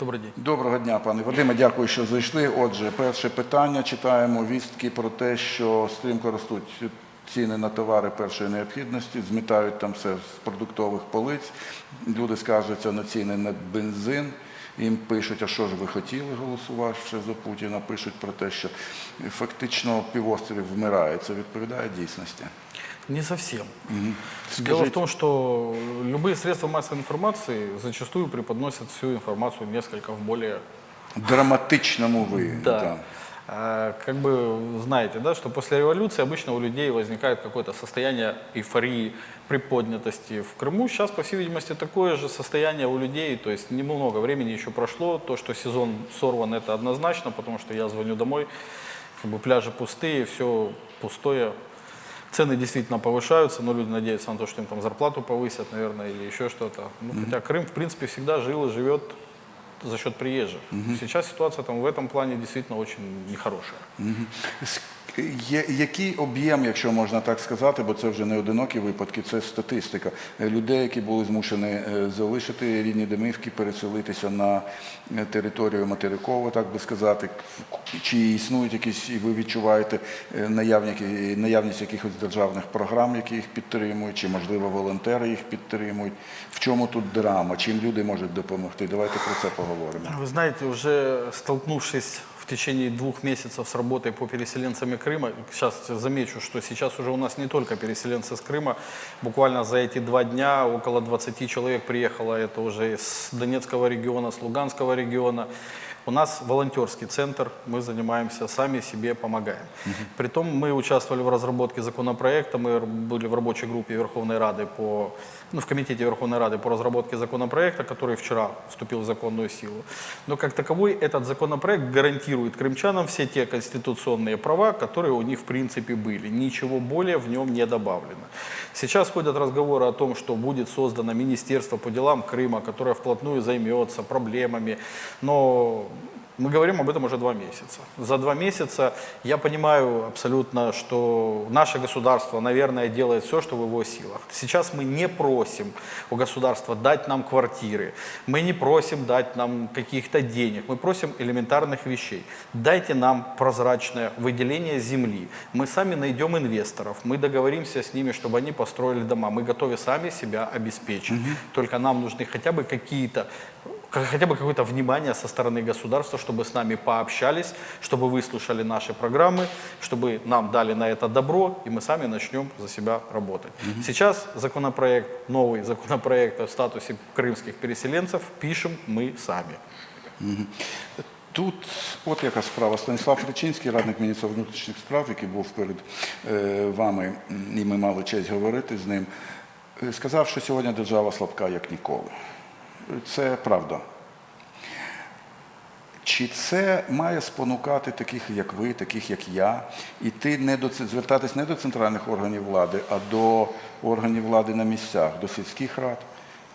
Добрый день. Доброго дня, пане Вадиме. Дякую, що зайшли. Отже, перше питання. Читаємо вістки про те, що стрімко ростуть ціни на товари першої необхідності, змітають там все з продуктових полиць. Люди скаржаться на ціни на бензин. Їм пишуть, а що ж ви хотіли, голосувавши за Путіна, пишуть про те, що фактично півострів вмирає. Це відповідає дійсності. Не совсем. Дело Скажите. в том, что любые средства массовой информации зачастую преподносят всю информацию несколько в более... Драматичному ви. Да. А, Как бы знаете, да, что после революции обычно у людей возникает какое-то состояние эйфории, приподнятости. В Крыму сейчас, по всей видимости, такое же состояние у людей, то есть немного времени еще прошло. То, что сезон сорван, это однозначно, потому что я звоню домой, как бы пляжи пустые, все пустое. Цены действительно повышаются, но люди надеются на то, что им там зарплату повысят, наверное, или еще что-то. Ну, Хотя Крым, в принципе, всегда жил и живет за счет приезжих. Сейчас ситуация там в этом плане действительно очень нехорошая. Який об'єм, якщо можна так сказати, бо це вже не одинокі випадки, це статистика е, людей, які були змушені е, залишити рідні домівки, переселитися на е, територію материкову, так би сказати. Чи існують якісь, і ви відчуваєте наявні- наявність якихось державних програм, які їх підтримують, чи можливо волонтери їх підтримують? В чому тут драма? Чим люди можуть допомогти? Давайте про це поговоримо. Вы знаете, уже столкнувшись в течение двух месяцев с работой по переселенцам Крыма, сейчас замечу, что сейчас уже у нас не только переселенцы с Крыма, буквально за эти два дня около 20 человек приехало, это уже с Донецкого региона, с Луганского региона. У нас волонтерский центр, мы занимаемся, сами себе помогаем. Притом мы участвовали в разработке законопроекта, мы были в рабочей группе Верховной Рады по, ну, в комитете Верховной Рады по разработке законопроекта, который вчера вступил в законную силу. Но как таковой этот законопроект гарантирует крымчанам все те конституционные права, которые у них в принципе были. Ничего более в нем не добавлено. Сейчас ходят разговоры о том, что будет создано Министерство по делам Крыма, которое вплотную займется проблемами. Но мы говорим об этом уже два месяца. За два месяца я понимаю абсолютно, что наше государство, наверное, делает все, что в его силах. Сейчас мы не просим у государства дать нам квартиры, мы не просим дать нам каких-то денег, мы просим элементарных вещей. Дайте нам прозрачное выделение земли. Мы сами найдем инвесторов, мы договоримся с ними, чтобы они построили дома. Мы готовы сами себя обеспечить. Только нам нужны хотя бы какие-то как- хотя бы какое-то внимание со стороны государства, чтобы с нами пообщались, чтобы выслушали наши программы, чтобы нам дали на это добро, и мы сами начнем за себя работать. Сейчас законопроект, новый законопроект о статусе крымских переселенцев пишем мы сами. Тут от яка справа. Станіслав Речинський, радник міністра внутрішніх справ, який був перед е, вами, м, і ми мали честь говорити з ним, е, сказав, що сьогодні держава слабка як ніколи. Це правда. Чи це має спонукати таких, як ви, таких, як я, іти не до звертатись не до центральних органів влади, а до органів влади на місцях, до сільських рад,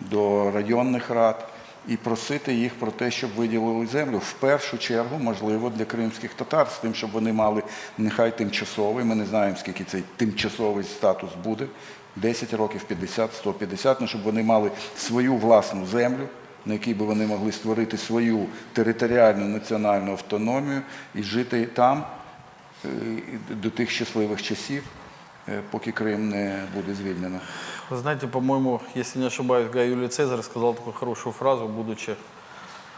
до районних рад і просити їх про те, щоб виділили землю в першу чергу, можливо, для кримських татар, з тим, щоб вони мали нехай тимчасовий. Ми не знаємо, скільки цей тимчасовий статус буде. 10 років, 50, 150, ну, щоб вони мали свою власну землю, на якій би вони могли створити свою територіальну національну автономію і жити там е, до тих щасливих часів, е, поки Крим не буде звільнено. Вы знаете, по-моему, если не ошибаюсь, Гай Юлий Цезарь сказал такую хорошую фразу, будучи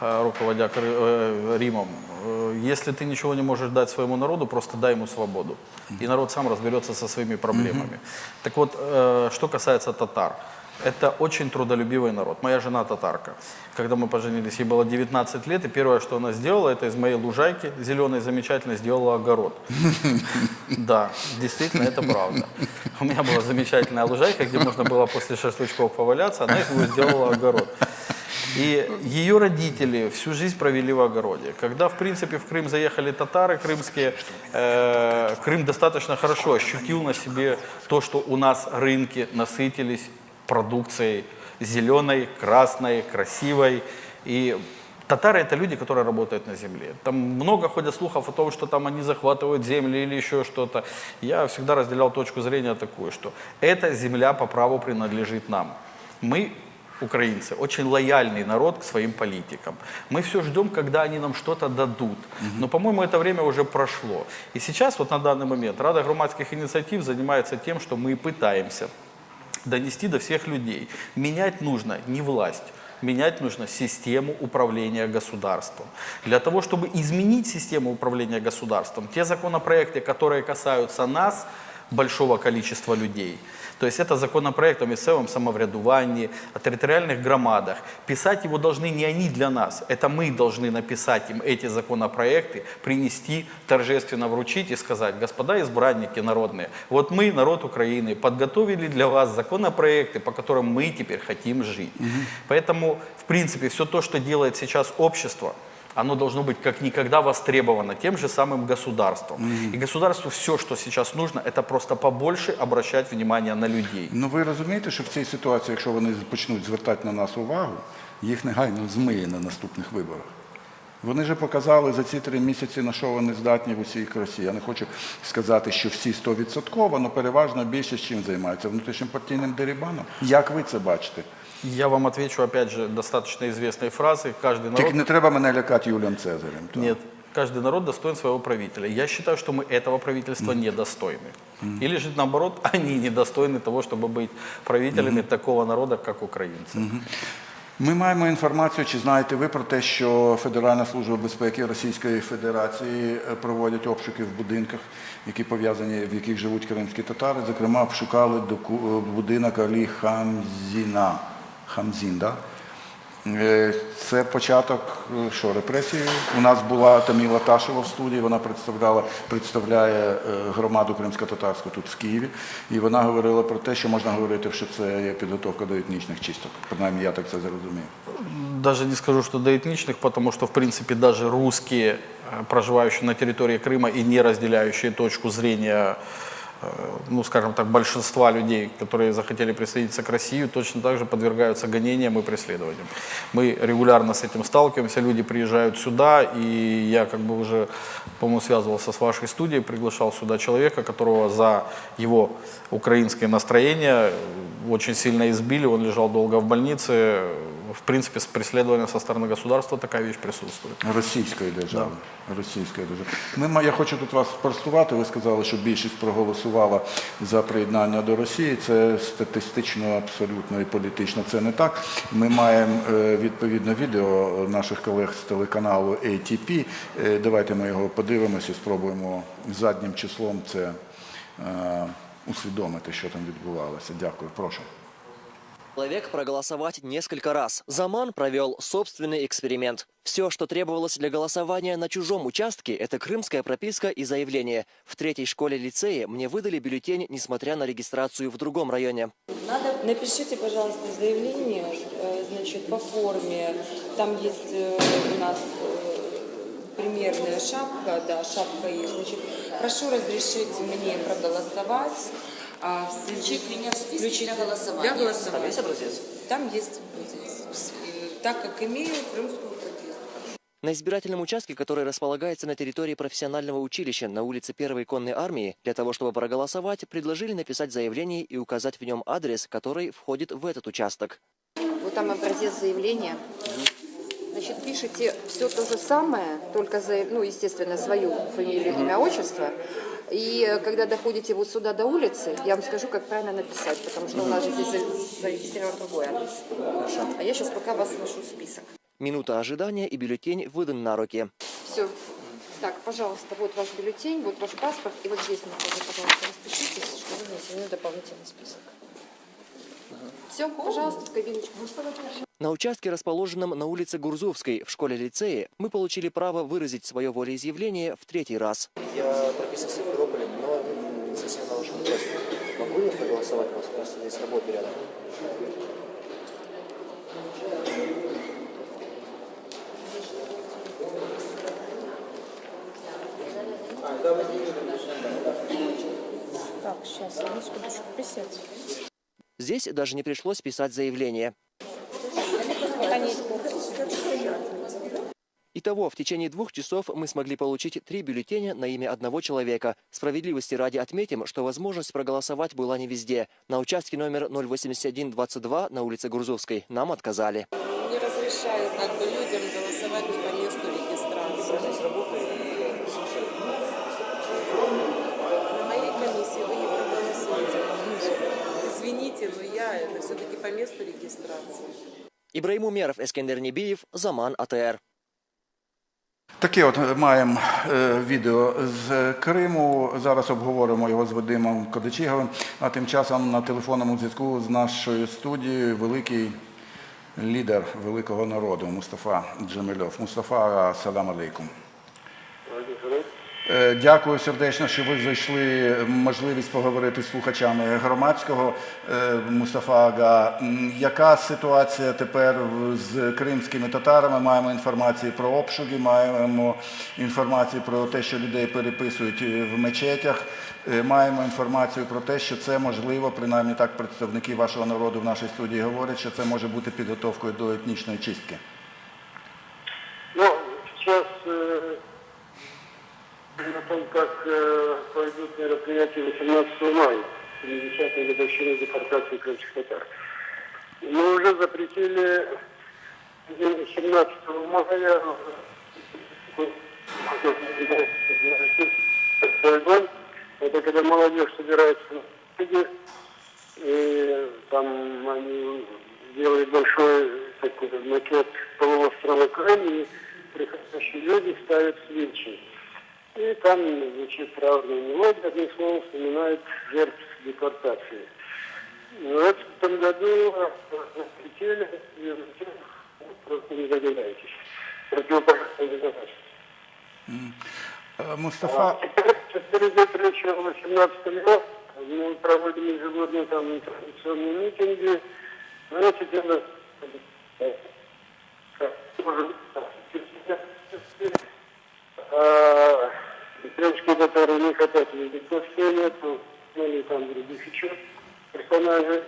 руководя Кры- э, Римом. Э, Если ты ничего не можешь дать своему народу, просто дай ему свободу. И народ сам разберется со своими проблемами. Так вот, э, что касается татар. Это очень трудолюбивый народ. Моя жена татарка. Когда мы поженились, ей было 19 лет, и первое, что она сделала, это из моей лужайки зеленой замечательно сделала огород. Да, действительно, это правда. У меня была замечательная лужайка, где можно было после шашлычков поваляться, она из него сделала огород. И ее родители всю жизнь провели в огороде. Когда, в принципе, в Крым заехали татары крымские, э, Крым достаточно хорошо ощутил на себе то, что у нас рынки насытились продукцией зеленой, красной, красивой. И Татары это люди, которые работают на земле. Там много ходят слухов о том, что там они захватывают земли или еще что-то. Я всегда разделял точку зрения такую, что эта земля по праву принадлежит нам. Мы украинцы, очень лояльный народ к своим политикам. Мы все ждем, когда они нам что-то дадут. Но, по-моему, это время уже прошло. И сейчас, вот на данный момент, Рада громадских инициатив занимается тем, что мы пытаемся донести до всех людей. Менять нужно не власть, менять нужно систему управления государством. Для того, чтобы изменить систему управления государством, те законопроекты, которые касаются нас, большого количества людей, то есть это законопроект о місцевому самоврядувании, о территориальных громадах. Писать его должны не они для нас, это мы должны написать им эти законопроекты, принести, торжественно вручить и сказать, господа избранники народные, вот мы, народ Украины, подготовили для вас законопроекты, по которым мы теперь хотим жить. Поэтому, в принципе, все то, что делает сейчас общество, оно должно быть как никогда востребовано тем же самым государством. И государству все, что сейчас нужно, это просто побольше обращать внимание на людей. Ну ви розумієте, що в цій ситуації, якщо вони почнуть звертати на нас увагу, їх негайно змиє на наступних виборах. Вони вже показали за ці три місяці, на що вони здатні в усій красі. Я не хочу сказати, що всі 100%, але переважно більшість чим займаються внутрішнім партійним дерибаном. Як ви це бачите? Я вам отвечу, опять же, достаточно известной фразой. Каждый народ... Тільки не треба мене лякати Юлієм Цезарем. так? Нет, каждый народ достоин своего правителя. Я считаю, что мы этого правительства недостойны. Или же наоборот, они недостойны того, чтобы быть правителями такого народа, как украинцы. Ми маємо інформацію, чи знаєте ви про те, що Федеральна служба безпеки Російської Федерації е, проводять обшуки в будинках, які пов'язані, в яких живуть кримські татари. Зокрема, обшукали доку- е, будинок Алі Хамзіна. Хамзін, да? Е, Це початок е, що, репресії. У нас була Таміла Ташева в студії, вона представляла, представляє е, громаду кримсько-татарську тут в Києві. І вона говорила про те, що можна говорити, що це є підготовка до етнічних чисток. Принаймні, я так це зрозумів. Даже не скажу, что до этничных, потому что, в принципе, даже русские, э, проживающие на территории Крыма и не разделяющие точку зрения, э, ну, скажем так, большинства людей, которые захотели присоединиться к России, точно так же подвергаются гонениям и преследованиям. Мы регулярно с этим сталкиваемся, люди приезжают сюда, и я как бы уже, по-моему, связывался с вашей студией, приглашал сюда человека, которого за его украинское настроение э, очень сильно избили, он лежал долго в больнице. В принципе, с преследованием со стороны государства такая вещь присутствует. Російської держави. Російської держави. Ми, ма- я хочу тут вас спростувати. Ви сказали, що більшість проголосувала за приєднання до Росії. Це статистично абсолютно і політично це не так. Ми маємо е, відповідне відео наших колег з телеканалу ATP. Е, Давайте ми його подивимося і спробуємо заднім числом це е, усвідомити, що там відбувалося. Дякую. Прошу. Человек проголосовать несколько раз. Заман провел собственный эксперимент. Все, что требовалось для голосования на чужом участке, это крымская прописка и заявление. В третьей школе-лицее мне выдали бюллетень, несмотря на регистрацию в другом районе. Надо напишите, пожалуйста, заявление, э, значит, по форме. Там есть э, у нас э, примерная шапка, да, шапка есть. Значит, прошу разрешить мне проголосовать. А Включить меня в список Включить для голосования. Для голосования. Там есть образец? Там есть образец. Э, Так как имею крымскую. На избирательном участке, который располагается на территории профессионального училища на улице Первой конной армии, для того, чтобы проголосовать, предложили написать заявление и указать в нем адрес, который входит в этот участок. Вот там образец заявления. Значит, пишите все то же самое, только, за, ну, естественно, свою фамилию, имя, отчество. И э, когда доходите вот сюда до улицы, я вам скажу, как правильно написать, потому что у нас же здесь за- зарегистрирован другой адрес. А я сейчас пока вас вношу в список. Минута ожидания и бюллетень выдан на руки. Все. Так, пожалуйста, вот ваш бюллетень, вот ваш паспорт, и вот здесь тоже, пожалуйста, распишитесь, что вы внесены в дополнительный список. Все, пожалуйста, в кабиночку. На участке, расположенном на улице Гурзовской в школе-лицее, мы получили право выразить свое волеизъявление в третий раз. Я прописан в Симферополе, но не совсем на вашем участке. Могу я проголосовать? У вас просто здесь работа рядом. Так, сейчас, одну секундочку, присядьте. Здесь даже не пришлось писать заявление. Итого, в течение двух часов мы смогли получить три бюллетеня на имя одного человека. Справедливости ради отметим, что возможность проголосовать была не везде. На участке номер 08122 на улице Грузовской нам отказали. не разрешают как бы людям Извините, но я это все-таки по месту регистрации. Ибраим Умеров, Эскендер Небиев, Заман, АТР. Таке от маємо е, відео з Криму. Зараз обговоримо його з Вадимом Кодичиговим. А тим часом на телефонному зв'язку з нашою студією великий лідер великого народу Мустафа Джемельов. Мустафа, салам алейкум. Е, Дякую сердечно, що ви знайшли можливість поговорити з слухачами громадського. Е, Мустафа Ага, яка ситуація тепер з кримськими татарами? Маємо інформацію про обшуки, маємо інформацію про те, що людей переписують е, в мечетях. Маємо інформацію про те, що це можливо, принаймні так представники вашого народу в нашій студії говорять, що це може бути підготовкою до етнічної чистки. Том, как э, пройдут мероприятия 18 мая, 70-й годовщины депортации крымских татар. Мы уже запретили 17 мая. Это когда молодежь собирается на площади, и там они делают большой такой макет полуострова Крым, и приходящие люди ставят свечи. И там звучит правильная мелодия, одним словом, вспоминает жертв депортации. Но в этом году запретили, и просто не догадайтесь. Противопожарная безопасность. Е, Мустафа, Теперь идет речь о 18 году. Мы проводим ежегодно там традиционные митинги. Знаете, дело... А, Крымские татары не хотят видеть гостей, то или там других еще персонажей.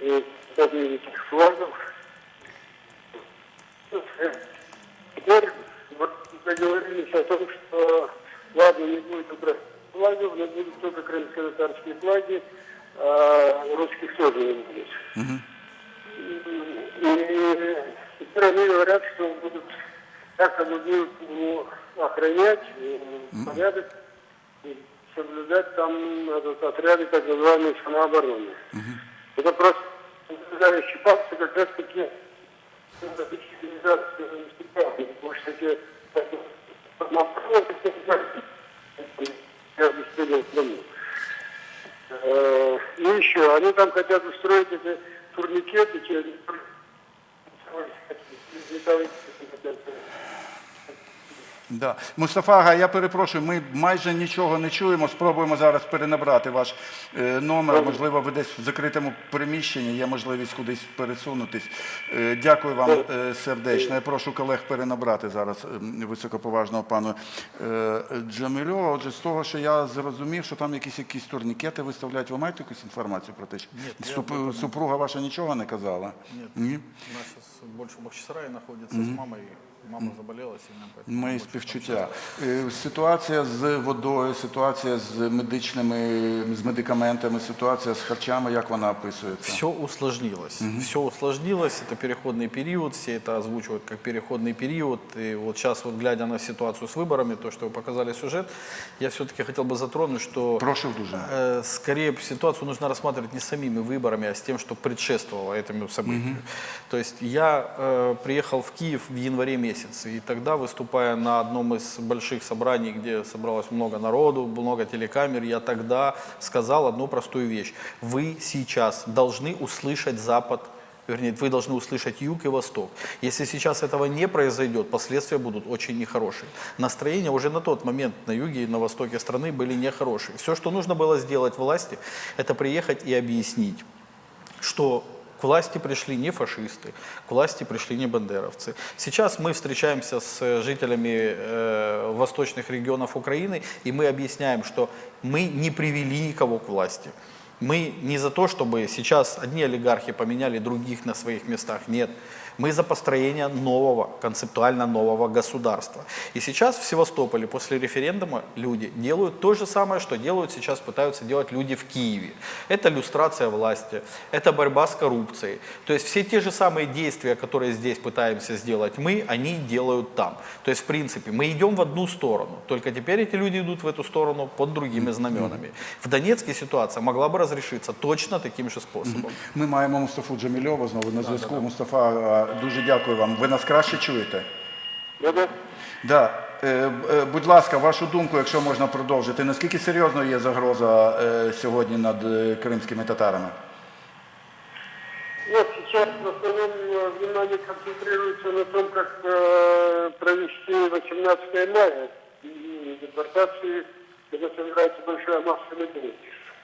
И хотят видеть их флагов. Теперь вот договорились о том, что ладно, не будет украинских флагов, но будут только крымско-татарские флаги, а русских тоже не будет. И теперь они говорят, что будут якобы будут ну, охранять э, порядок и соблюдать там этот, отряды так называемой самообороны. Это просто соблюдающие пальцы как раз таки потому что таки я обеспечил страну. Э, И еще, они там хотят устроить эти Мустафа Ага, я перепрошую, ми майже нічого не чуємо. Спробуємо зараз перенабрати ваш е, номер. Можливо, ви десь в закритому приміщенні, є можливість кудись пересунутись. Е, дякую вам е, сердечно. Я прошу колег перенабрати зараз е, високоповажного пану е, Джамілю. Отже, з того, що я зрозумів, що там якісь якісь турнікети виставляють. Ви маєте якусь інформацію про те, що Суп- супруга ваша нічого не казала? Ні? у нас сейчас больше в Бахчисарае находится с мамой. Мама заболела сильно, поэтому Мої больше там співчуття. Е, Ситуація з водою, ситуація з медичними, з медикаментами, ситуація з харчами, як вона описується? Все усложнилось. Все усложнилось. Это переходный период. Все это озвучивают как переходный период. И вот сейчас, вот глядя на ситуацию с выборами, то, что вы показали сюжет, я все-таки хотел бы затронуть, что Прошу дуже. э, скорее ситуацию нужно рассматривать не самими выборами, а с тем, что предшествовало этому событию. То есть я э, приехал в Киев в январе месяце, и тогда, выступая на одном из больших собраний, где собралось много народу, много телекамер, я тогда сказал одну простую вещь. Вы сейчас должны услышать Запад Вернее, вы должны услышать юг и восток. Если сейчас этого не произойдет, последствия будут очень нехорошие. Настроения уже на тот момент на юге и на востоке страны были нехорошие. Все, что нужно было сделать власти, это приехать и объяснить, что к власти пришли не фашисты, к власти пришли не бандеровцы. Сейчас мы встречаемся с э, жителями э, восточных регионов Украины, и мы объясняем, что мы не привели никого к власти. Мы не за то, чтобы сейчас одни олигархи поменяли других на своих местах. Нет. Мы за построение нового, концептуально нового государства. И сейчас в Севастополе после референдума люди делают то же самое, что делают сейчас, пытаются делать люди в Киеве. Это люстрация власти, это борьба с коррупцией. То есть все те же самые действия, которые здесь пытаемся сделать мы, они делают там. То есть, в принципе, мы идем в одну сторону, только теперь эти люди идут в эту сторону под другими знаменами. В Донецке ситуация могла бы разрешиться точно таким же способом. Ми маємо Мустафу Джамільова знову на зв'язку. Мустафа, а, дуже дякую вам. Ви нас краще чуєте? Да-да. Да. Е, б- е, Будь ласка, вашу думку, якщо можна продовжити. Наскільки серйозною є загроза е, сьогодні над е, кримськими татарами? Вот сейчас в основном э, внимание концентрируется на том, как э, провести 18 мая и депортации, когда собирается большая масса людей.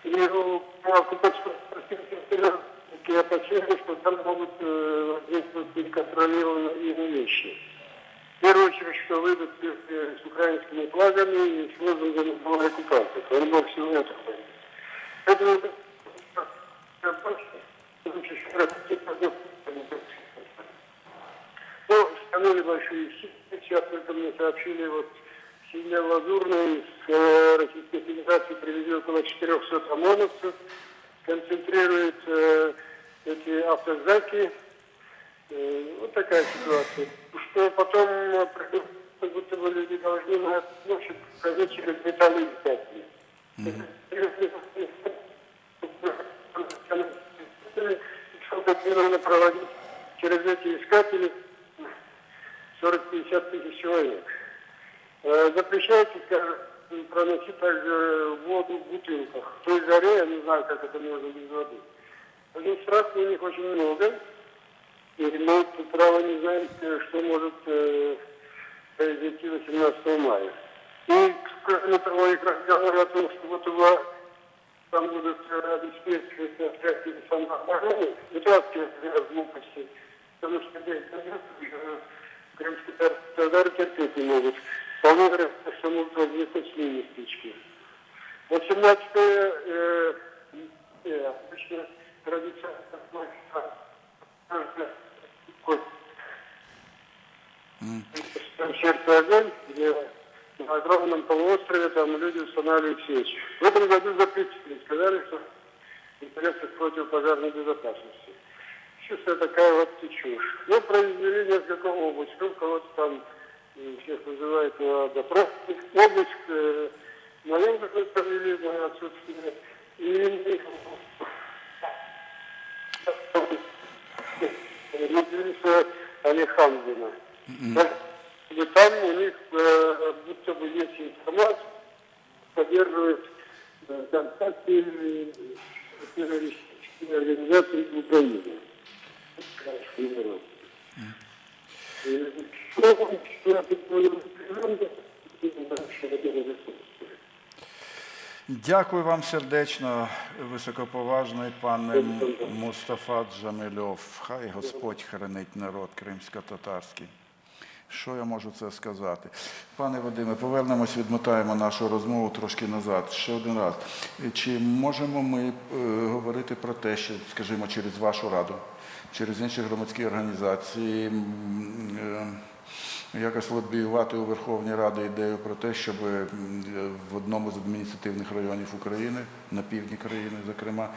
И ну, по оккупационным территориям такие опасения, что там могут э, действовать неконтролируемые вещи. В первую очередь, что выйдут с украинскими флагами и с лозунгами «Новой оккупации». Помимо всего этого. Поэтому ну, станули большие силы. Сейчас только мне сообщили, вот Сильно Лазурный с э, Российской Федерации привезет около 400 ОМОНовцев, концентрирует э, эти автозаки. Э, вот такая ситуация. Что потом, э, как будто бы люди должны на площадь проходить через металлоискатели. Что-то надо проводить через эти искатели 40-50 тысяч человек. Э, Запрещается, проносить также воду в бутылках. В той жаре, я не знаю, как это можно без воды. Администрации у них очень много. И мы право не знаем, э, что может э, произойти 18 мая. И, кроме того, их разговоры о том, что вот у вас там будут э, обеспечивать отряды самообороны, это вообще глупости. Потому что здесь э, крымские тар- татары терпеть не могут. Вполне вероятно, что могут возникнуть с ними стычки. 18 э, э, обычно а, там сердце огонь, где на огромном полуострове там люди устанавливают сечь. В этом году запретили, сказали, что в интересах противопожарной безопасности. Чувствую такая вот чушь. Ну, произвели несколько обысков, кого-то там всех вызывают на допрос. Обыск э, какой-то провели на отсутствие. И Медведица Алехамдина. И там у них э, будто бы есть информация, поддерживает э, контакты э, с террористическими организациями в Украине. Верю. И что он, что было напряженно, и дальше это. Дякую вам сердечно, високоповажний пане Мустафа Джамильов. Хай Господь хранить народ кримсько-татарський. Що я можу це сказати? Пане Вадиме, повернемось, відмотаємо нашу розмову трошки назад. Ще один раз. Чи можемо ми е, говорити про те, що, скажімо, через вашу раду, через інші громадські організації, е, якось лобіювати у Верховній Раді ідею про те, щоб м, е, в одному з адміністративних районів України, на півдні країни, зокрема,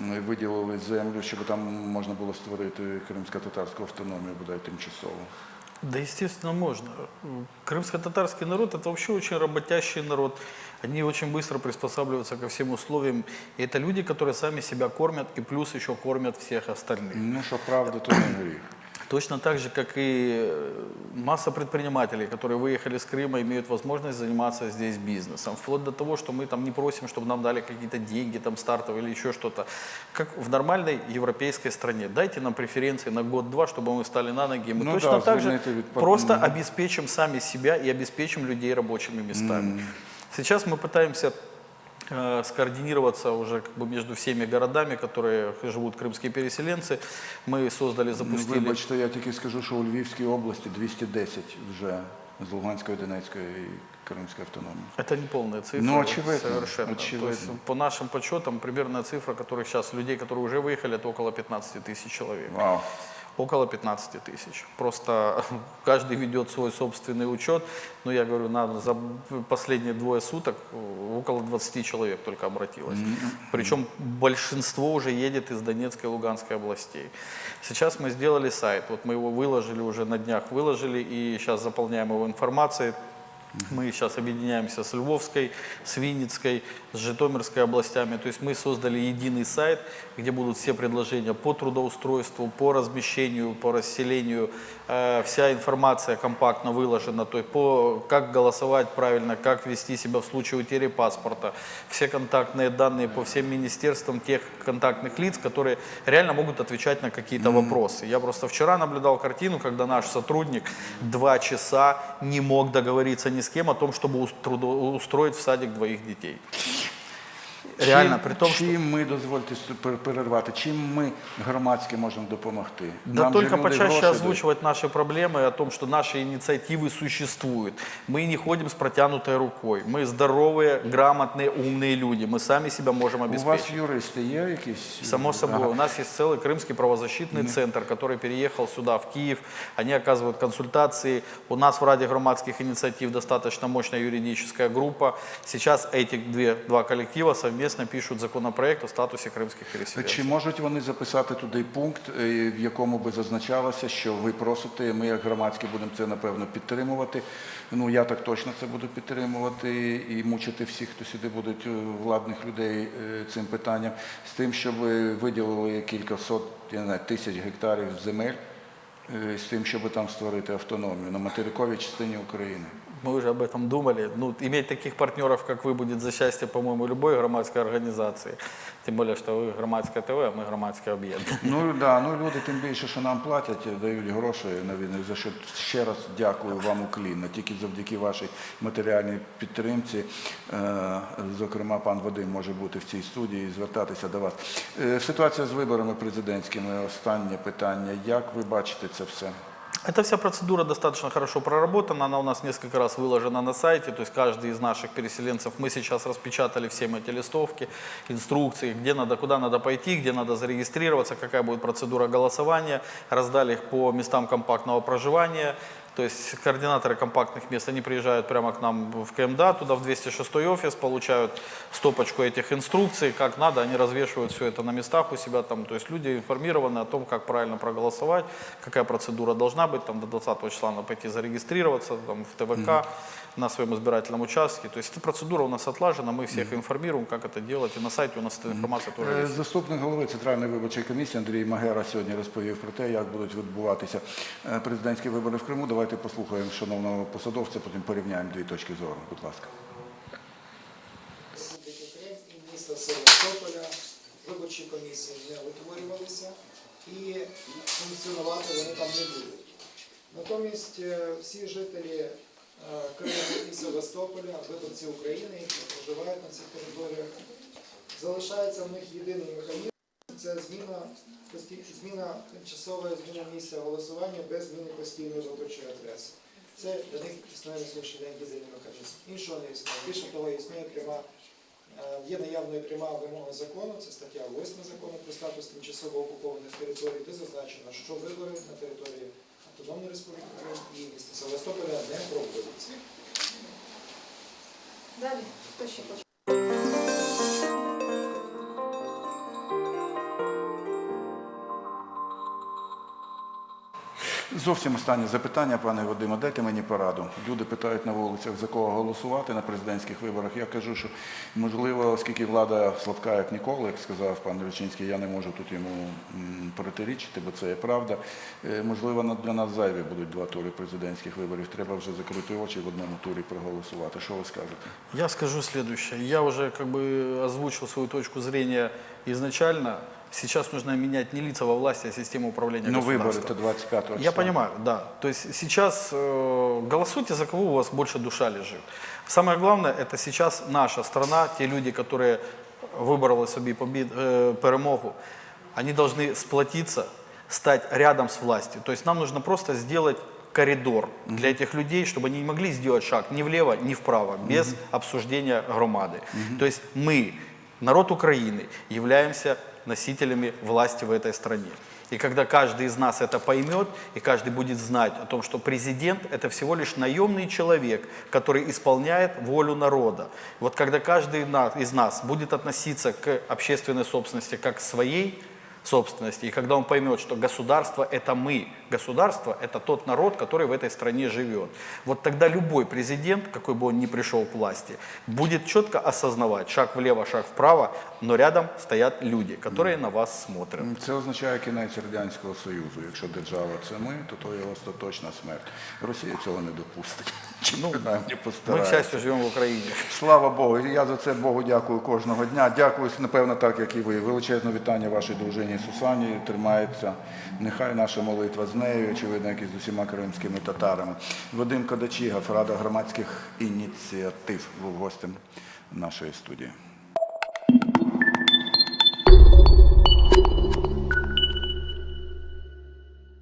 м, виділили землю, щоб там можна було створити кримсько-татарську автономію, бодай тимчасово. Да, естественно, можно. Крымско-татарский народ – это вообще очень работящий народ. Они очень быстро приспосабливаются ко всем условиям. И это люди, которые сами себя кормят и плюс еще кормят всех остальных. Ну, що правда, то не гріх. Точно так же, как и э, масса предпринимателей, которые выехали с Крыма, имеют возможность заниматься здесь бизнесом. Вплоть до того, что мы там не просим, чтобы нам дали какие-то деньги там стартовые или еще что-то. Как в нормальной европейской стране. Дайте нам преференции на год-два, чтобы мы встали на ноги. Мы Ну точно да, так же просто обеспечим сами себя и обеспечим людей рабочими местами. Сейчас мы пытаемся скоординироваться уже как бы между всеми городами, которые живут крымские переселенцы. Мы создали, Ну, запустили... вибачте, я тільки скажу, що у Львівській області 210 вже з Луганської, Донецької і Кримської автономії. Это не полная цифра. Ну, очевидно, Совершенно. очевидно. То есть, по нашим подсчетам, примерная цифра, которых сейчас, людей, которые уже выехали, это около 15 тысяч человек. Вау. Около 15 тысяч. Просто каждый ведет свой собственный учет. Но я говорю, на, за последние двое суток э, около 20 человек только обратилось. Причем большинство уже едет из Донецкой и Луганской областей. Сейчас мы сделали сайт. Вот мы его выложили уже на днях, выложили и сейчас заполняем его информацией. Мы сейчас объединяемся с Львовской, с Винницкой, с Житомирской областями. То есть мы создали единый сайт, где будут все предложения по трудоустройству, по размещению, по расселению. Э, Вся информация компактно выложена, то есть по как голосовать правильно, как вести себя в случае утери паспорта. Все контактные данные по всем министерствам тех контактных лиц, которые реально могут отвечать на какие-то вопросы. Я просто вчера наблюдал картину, когда наш сотрудник два часа не мог договориться ни с кем о том, чтобы ус- трудоустроить в садик двоих детей. Реально, чим, при тому, що чим ми дозвольте с- пер- перервати, чим ми громадськи можемо допомогти? Да Нам же только люди почаще гроші дають. озвучивать наши проблемы о том, что наши инициативы существуют. Мы не ходим с протянутой рукой. Мы здоровые, грамотные, умные люди. Мы сами себя можем У вас обеспечить. юристи є якісь? Само собой, Ага. у нас есть целый крымский правозащитный центр, который переехал сюда, в Киев. Они оказывают консультации. У нас в Раде громадских инициатив достаточно мощная юридическая группа. Сейчас эти две, два коллектива совместно пишут законопроект о статусе крымских переселенцев. Чи можуть вони записати туди пункт, е, в якому би зазначалося, що ви просите, ми як громадські будемо це напевно підтримувати. Ну я так точно це буду підтримувати і мучити всіх, хто сюди будуть е, владних людей е, цим питанням, з тим, щоб виділили кілька сот, я не знаю, тисяч гектарів земель, з тим, щоб там створити автономію на материковій частині України Мы уже об этом думали. Ну, иметь таких партнеров, как вы, будет за счастье, по-моему, любой громадской организации. Тем более, что вы громадское ТВ, а мы громадское объединение. Ну да, ну люди тим більше, що нам платять, дають гроші на війну. За що ще раз дякую вам уклінно. Тільки завдяки вашій матеріальній підтримці, е, зокрема, пан Вадим може бути в цій студії і звертатися до вас. Е, Ситуація з виборами президентськими. Останнє питання. Як ви бачите це все? Эта вся процедура достаточно хорошо проработана, она у нас несколько раз выложена на сайте, то есть каждый из наших переселенцев, мы сейчас распечатали все эти листовки, инструкции, где надо, куда надо пойти, где надо зарегистрироваться, какая будет процедура голосования, раздали их по местам компактного проживания, то есть координаторы компактных мест, они приезжают прямо к нам в КМДА, туда в 206 офис, получают стопочку этих инструкций, как надо, они развешивают все это на местах у себя там, то есть люди информированы о том, как правильно проголосовать, какая процедура должна быть, там до 20 числа надо пойти зарегистрироваться там, в ТВК на своем избирательном участке, то есть эта процедура у нас отлажена, мы всех информируем, как это делать, и на сайте у нас эта информация тоже Е, есть. Заступник голови Центральної виборчої комісії Андрій Магера сьогодні розповів про те, як будуть відбуватися е, президентські вибори в Криму. Давайте послухаємо шановного посадовця, потім порівняємо дві точки зору. Будь ласка. Міста Севастополя виборчі комісії не утворювалися і функціонувати вони там не будуть. Натомість е, всі жителі е, Криму і Севастополя, виборці України, які проживають на цих територіях, залишається в них єдиний механізм це зміна, зміна тимчасова зміна місця голосування без зміни постійної виборчої адреси. Це для них існує на сьогоднішній день єдиний механізм. Іншого не існує. Більше того, існує пряма, е, є наявною пряма вимога закону, це стаття 8 закону про статус тимчасово окупованих територій, де зазначено, що вибори на території Автономної Республіки Крим і міста Севастополя не проводяться. Далі, хто ще хоче? Зовсім останнє запитання, пане Вадиме, дайте мені пораду. Люди питають на вулицях, за кого голосувати на президентських виборах. Я кажу, що можливо, оскільки влада слабка, як ніколи, як сказав пан Речинський, я не можу тут йому протирічити, бо це є правда. Е, Можливо, для нас зайві будуть два тури президентських виборів. Треба вже закрити очі в одному турі проголосувати. Що ви скажете? Я скажу следующее. Я уже как бы озвучил свою точку зрения изначально. Сейчас нужно менять не лица во власти, а систему управления Ну, вибори государством. то 25 числа. Я понимаю, да. То есть сейчас э, голосуйте за кого у вас больше душа лежит. Самое главное, это сейчас наша страна, те люди, которые выбрали себе побед, э, перемогу, они должны сплотиться, стать рядом с властью. То есть нам нужно просто сделать коридор для этих людей, чтобы они не могли сделать шаг ни влево, ни вправо, без обсуждения громады. То есть мы, народ Украины, являемся носителями власти в этой стране. И когда каждый из нас это поймет, и каждый будет знать о том, что президент – это всего лишь наемный человек, который исполняет волю народа. Вот когда каждый из нас будет относиться к общественной собственности как к своей собственности, и когда он поймет, что государство – это мы, государство – это тот народ, который в этой стране живет, вот тогда любой президент, какой бы он ни пришел к власти, будет четко осознавать шаг влево, шаг вправо, но рядом стоят люди, которые на вас смотрят. Це означає кінець Радянського Союзу. Якщо держава це ми, то то є остаточна смерть. Росія цього не допустить. Чи ну, принаймні Мы, к постарається. счастью, в Украине. Слава Богу, я за це Богу дякую кожного дня. Дякую, напевно, так як і ви. Величезне вітання вашій дружині Сусані. Тримається. Нехай наша молитва з нею, очевидно, як і з усіма кримськими татарами. Вадим Кадачігав, Рада громадських ініціатив, був гостем нашої студії.